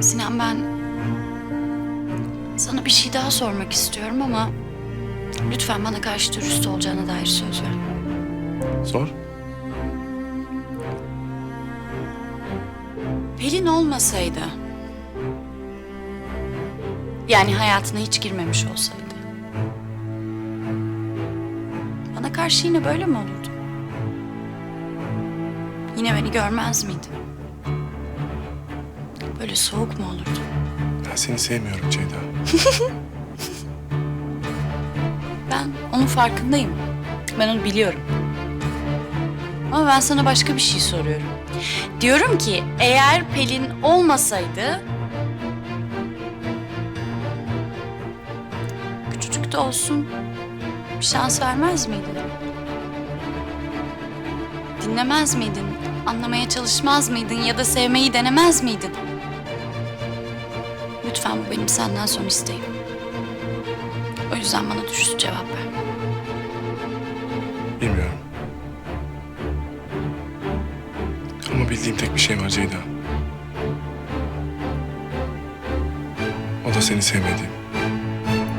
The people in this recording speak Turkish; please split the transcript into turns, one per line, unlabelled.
Sinan ben sana bir şey daha sormak istiyorum ama lütfen bana karşı dürüst olacağına dair söz ver.
Sor.
Pelin olmasaydı yani hayatına hiç girmemiş olsaydı bana karşı yine böyle mi olurdu? Yine beni görmez miydin? Böyle soğuk mu olurdu?
Ben seni sevmiyorum Ceyda.
Ben onun farkındayım. Ben onu biliyorum. Ama ben sana başka bir şey soruyorum. Diyorum ki eğer Pelin olmasaydı... Küçücük de olsun bir şans vermez miydin? Dinlemez miydin? Anlamaya çalışmaz mıydın ya da sevmeyi denemez miydin? Lütfen bu benim senden son isteğim. O yüzden bana dürüst cevap ver.
Bilmiyorum. Ama bildiğim tek bir şey var Ceyda. O da seni sevmediğim.